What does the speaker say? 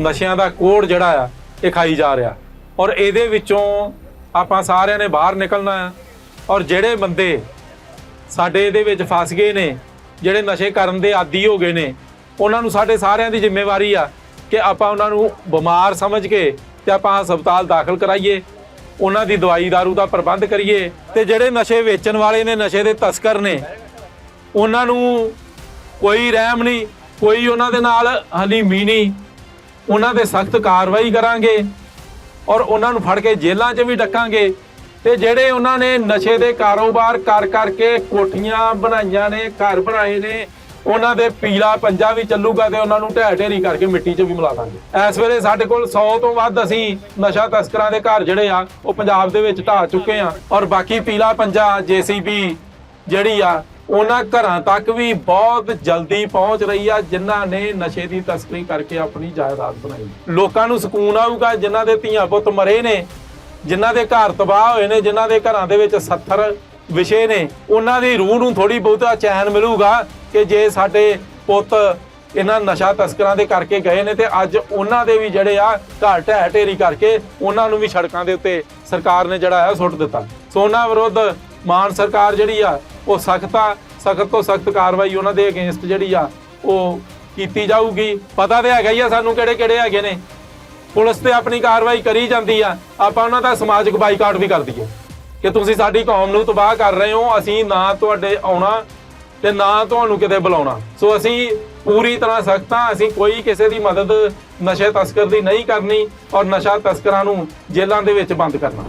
ਨਸ਼ਿਆਂ ਦਾ ਕੋੜ ਜਿਹੜਾ ਆ, ਇਹ ਖਾਈ ਜਾ ਰਿਹਾ। ਔਰ ਇਹਦੇ ਵਿੱਚੋਂ ਆਪਾਂ ਸਾਰਿਆਂ ਨੇ ਬਾਹਰ ਨਿਕਲਣਾ ਆ। ਔਰ ਜਿਹੜੇ ਬੰਦੇ ਸਾਡੇ ਇਹਦੇ ਵਿੱਚ ਫਸ ਗਏ ਨੇ, ਜਿਹੜੇ ਨਸ਼ੇ ਕਰਨ ਦੇ ਆਦੀ ਹੋ ਗਏ ਨੇ, ਉਹਨਾਂ ਨੂੰ ਸਾਡੇ ਸਾਰਿਆਂ ਦੀ ਜ਼ਿੰਮੇਵਾਰੀ ਆ ਕਿ ਆਪਾਂ ਉਹਨਾਂ ਨੂੰ ਬਿਮਾਰ ਸਮਝ ਕੇ ਤੇ ਆਪਾਂ ਹਸਪਤਾਲ ਦਾਖਲ ਕਰਾਈਏ, ਉਹਨਾਂ ਦੀ ਦਵਾਈ ਦਾਰੂ ਦਾ ਪ੍ਰਬੰਧ ਕਰੀਏ ਤੇ ਜਿਹੜੇ ਨਸ਼ੇ ਵੇਚਣ ਵਾਲੇ ਨੇ, ਨਸ਼ੇ ਦੇ ਤਸਕਰ ਨੇ, ਉਹਨਾਂ ਨੂੰ ਕੋਈ ਰਹਿਮ ਨਹੀਂ, ਕੋਈ ਉਹਨਾਂ ਦੇ ਨਾਲ ਹਲੀਮੀ ਨਹੀਂ ਉਹਨਾਂ ਤੇ ਸਖਤ ਕਾਰਵਾਈ ਕਰਾਂਗੇ ਔਰ ਉਹਨਾਂ ਨੂੰ ਫੜ ਕੇ ਜੇਲ੍ਹਾਂ 'ਚ ਵੀ ਡੱਕਾਂਗੇ। ਤੇ ਜਿਹੜੇ ਉਹਨਾਂ ਨੇ ਨਸ਼ੇ ਦੇ ਕਾਰੋਬਾਰ ਕਰ ਕਰਕੇ ਕੋਠੀਆਂ ਬਣਾਈਆਂ ਨੇ, ਘਰ ਬਣਾਏ ਨੇ, ਉਹਨਾਂ ਦੇ ਪੀਲਾ ਪੰਜਾ ਵੀ ਚੱਲੂਗਾ ਤੇ ਉਹਨਾਂ ਨੂੰ ਢਹਿ ਢੇਰੀ ਕਰਕੇ ਮਿੱਟੀ 'ਚ ਵੀ ਮਿਲਾ ਦਾਂਗੇ। ਇਸ ਵੇਲੇ ਸਾਡੇ ਕੋਲ 100 ਤੋਂ ਵੱਧ ਅਸੀਂ ਨਸ਼ਾ ਤਸਕਰਾਂ ਦੇ ਘਰ ਜਿਹੜੇ ਆ, ਉਹ ਪੰਜਾਬ ਦੇ ਵਿੱਚ ਢਾਹ ਚੁੱਕੇ ਆ। ਔਰ ਬਾਕੀ ਪੀਲਾ ਪੰਜਾ, ਜੀਸੀਬੀ ਜਿਹੜੀ ਆ ਉਹਨਾਂ ਘਰਾਂ ਤੱਕ ਵੀ ਬਹੁਤ ਜਲਦੀ ਪਹੁੰਚ ਰਹੀ ਆ, ਜਿਨ੍ਹਾਂ ਨੇ ਨਸ਼ੇ ਦੀ ਤਸਕਰੀ ਕਰਕੇ ਆਪਣੀ ਜਾਇਦਾਦ ਬਣਾਈ। ਲੋਕਾਂ ਨੂੰ ਸਕੂਨ ਆਊਗਾ, ਜਿਨ੍ਹਾਂ ਦੇ ਧੀਆਂ ਪੁੱਤ ਮਰੇ ਨੇ, ਜਿਨ੍ਹਾਂ ਦੇ ਘਰ ਤਬਾਹ ਹੋਏ ਨੇ, ਜਿਨ੍ਹਾਂ ਦੇ ਘਰਾਂ ਦੇ ਵਿੱਚ 70 ਵਿਸ਼ੇ ਨੇ, ਉਹਨਾਂ ਦੀ ਰੂਹ ਨੂੰ ਥੋੜੀ ਬਹੁਤਾ ਚੈਨ ਮਿਲੂਗਾ ਕਿ ਜੇ ਸਾਡੇ ਪੁੱਤ ਇਹਨਾਂ ਨਸ਼ਾ ਤਸਕਰਾਂ ਦੇ ਕਰਕੇ ਗਏ ਨੇ ਤੇ ਅੱਜ ਉਹਨਾਂ ਦੇ ਵੀ ਜਿਹੜੇ ਆ, ਘਰ ਢਹਿ ਢੇਰੀ ਕਰਕੇ ਉਹਨਾਂ ਨੂੰ ਵੀ ਸੜਕਾਂ ਦੇ ਉੱਤੇ ਸਰਕਾਰ ਨੇ ਜਿਹੜਾ ਆ ਸੁੱਟ ਦਿੱਤਾ। ਸੋ ਉਹਨਾਂ ਵਿਰੁੱਧ ਮਾਨ ਸਰਕਾਰ ਜਿਹੜੀ ਆ, ਉਹ ਸਖਤਾ ਸਖਤ ਤੋਂ ਸਖਤ ਕਾਰਵਾਈ ਉਹਨਾਂ ਦੇ ਅਗੇਂਸਟ ਜਿਹੜੀ ਆ, ਉਹ ਕੀਤੀ ਜਾਊਗੀ। ਪਤਾ ਤੇ ਹੈਗਾ ਹੀ ਆ ਸਾਨੂੰ ਕਿਹੜੇ ਕਿਹੜੇ ਹੈਗੇ ਨੇ। ਪੁਲਿਸ ਤੇ ਆਪਣੀ ਕਾਰਵਾਈ ਕਰੀ ਜਾਂਦੀ ਆ, ਆਪਾਂ ਉਹਨਾਂ ਦਾ ਸਮਾਜਿਕ ਬਾਈਕਾਟ ਵੀ ਕਰ ਦਈਏ। ਕਿ ਤੁਸੀਂ ਸਾਡੀ ਕੌਮ ਨੂੰ ਤਬਾਹ ਕਰ ਰਹੇ ਹੋ, ਅਸੀਂ ਨਾ ਤੁਹਾਡੇ ਆਉਣਾ ਤੇ ਨਾ ਤੁਹਾਨੂੰ ਕਿਤੇ ਬੁਲਾਉਣਾ। ਸੋ ਅਸੀਂ ਪੂਰੀ ਤਰ੍ਹਾਂ ਸਖਤ ਹਾਂ ਅਸੀਂ ਕੋਈ ਕਿਸੇ ਦੀ ਮਦਦ ਨਸ਼ੇ ਤਸਕਰ ਦੀ ਨਹੀਂ ਕਰਨੀ ਔਰ ਨਸ਼ਾ ਤਸਕਰਾਂ ਨੂੰ ਜੇਲ੍ਹਾਂ ਦੇ ਵਿੱਚ ਬੰਦ ਕਰਨਾ।